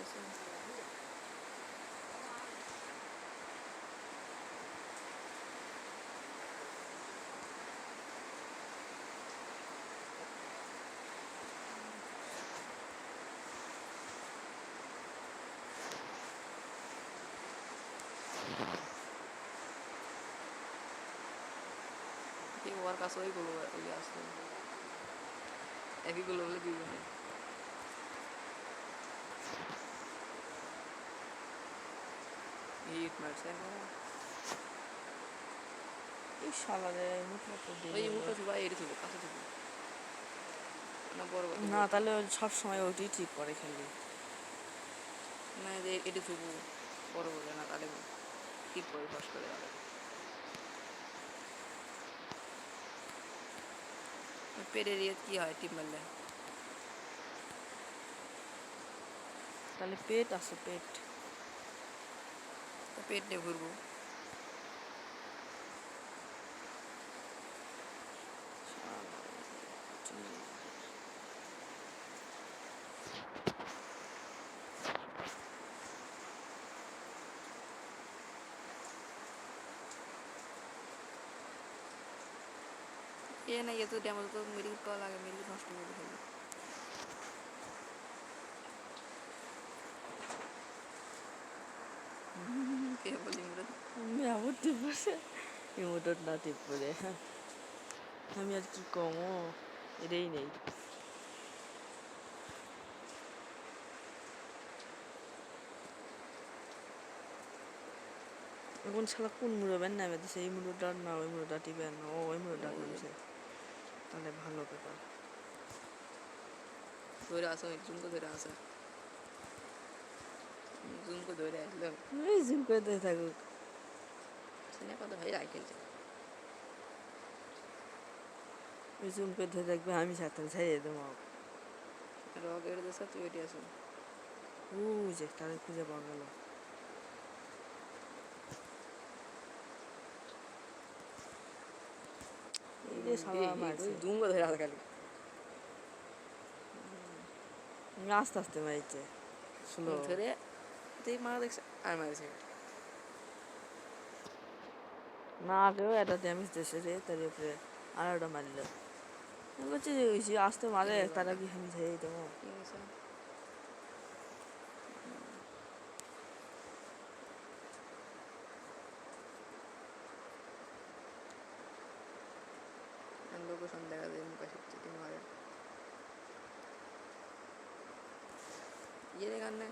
আছে ঠিক ওর কাছে ওইগুলো ওই আসলো একইগুলো হলে হিট মারছে একবারে। এই শালারে মুখটা তো দিল। মুখটা ছিল এটি ছিল কাছে ছিল না বড় না তাহলে ও সবসময় ওইটাই ঠিক করে খেলি। না যে এটি বড় বলে না তাহলে ঠিক করে ফস করে পেটের ইয়ে কি হয় টিপ মারলে? তাহলে পেট আছে পেট। তো পেট নিয়ে ঘুরবো এ না এত ড্যামেজ তো মেডিকেল করা লাগে মেডিকেল নষ্ট করে ফেলবে কে বলি আমরা আমি আবার টিপ পড়ে ইমোটর না টিপ পড়ে আমি আর কি কমো এটাই নেই এখন শালা কোন মুড়োবেন নামে দিছে এই মুড়োটার না ওই মুড়োটা টিপেন ও ওই মুড়োটা নামছে তাহলে ভালো ব্যাপার ধরে আসো জুম করে ধরে আসো জুম করে ধরে আসলো জিম করে দিয়ে থাকুক সিনে কত ভাই রাই খেলছে ওই জুম করে ধরে থাকবে আমি সাথে ছাড়িয়ে দেবো। রকের দেশে তুই এটি আসো ও যে তাদের খুঁজে পাওয়া গেল। আস্তে আস্তে মারিছে। ধরে তুই মারা দেখছে আর মারেছে না আগেও একটা ড্যামেজ দিয়েছে রে তার উপরে আর একটা মারল আমি বলছি ওই যে আস্তে মারে তারা কি আমি দেবো লোকেশন দেখা যায় মুখে শিখছে মারে নে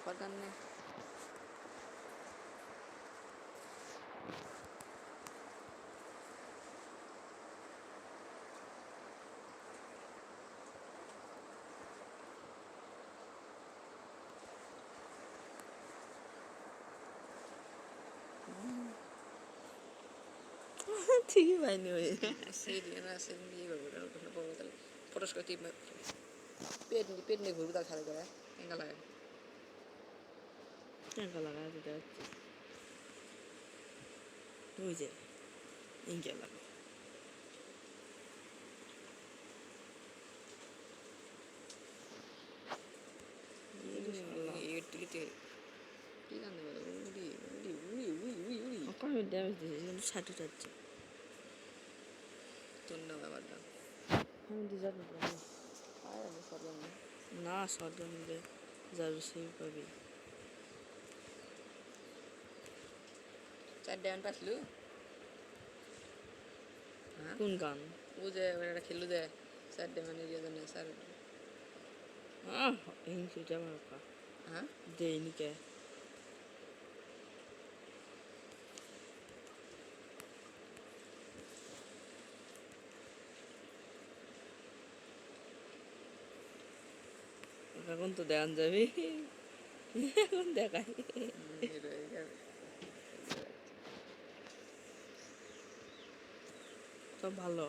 ফর ঠিকই পাইনি ওই সেই দিয়ে না সেই দিয়ে করব তাহলে ফটোস করে টিপ পেট পেট নিয়ে ঘুরবো তার খালি করে এঙ্গা লাগে টাকা লাগা যেটা হচ্ছে ওই যে ইঙ্কে লাগা এটিতে কি গান দেবে উড়ি উড়ি উড়ি উড়ি উড়ি উড়ি আমি ড্যামেজ তোর আমার নাম আমি ডিজার্ভ করব আর আমি সর্বন না। নিলে যাবে সেই পাবি। চার ডায়মন্ড পাঠলু হ্যাঁ? কোন গান? ও যে ওটা খেললু দে চার ডায়মন্ড ইয়ে জন্য স্যার সেটা আমার কা হ্যাঁ? দেয়নি কে? এখন তো দেখান যাবি। এখন দেখাই। সব ভালো।